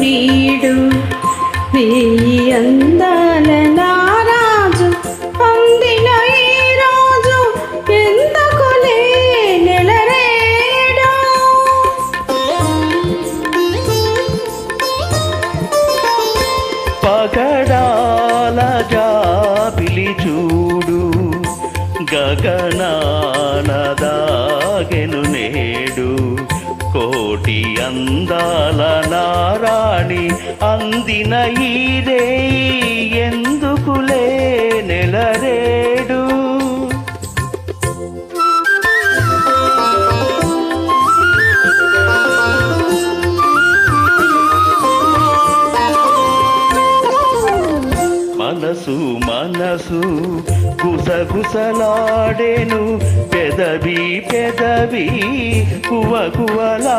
నీడు. వెయ్యి అందాల నారాజు అందిన ఈ రోజు ఎందుకులే నెలరేడు పగడాల జాబిలి చూడు గగనానదాగెను నేడు కోటి అందాల నారాణి అందిన ఈరే ఎందుకులే నెలరేడు మనసు మనసు గుసగుసలాడెను పెదవి పెదవి కువ కువలా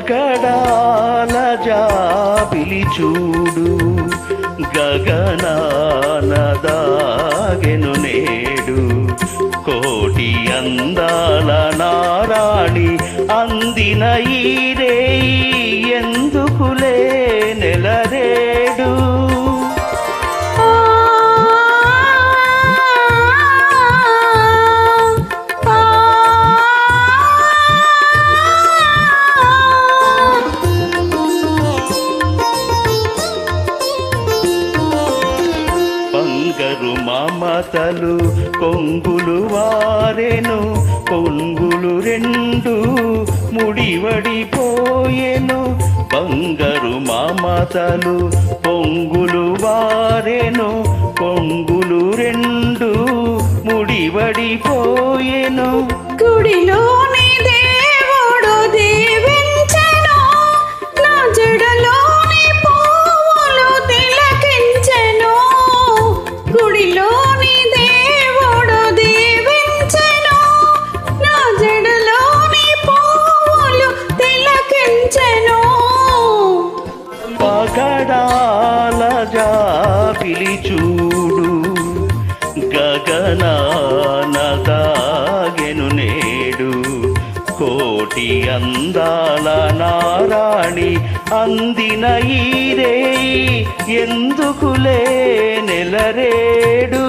గగడాల జాబిలి చూడు గగనానదాగెను నేడు. కోటి అందాల నారాణి అందిన ఈరే ఎందు బంగరు మమతలు కొంగులు వారెను కొంగులు రెండు ముడివడిపోయెను. బంగారు మమతలు పొంగులు వారెను కొంగులు రెండు ముడివడిపోయెను. గుడిలోని పగడాల జాబిలి చూడు. గగనానదాగెను నేడు. కోటి అందాల నారాణి అందిన ఈరే ఎందుకులే నెలరేడు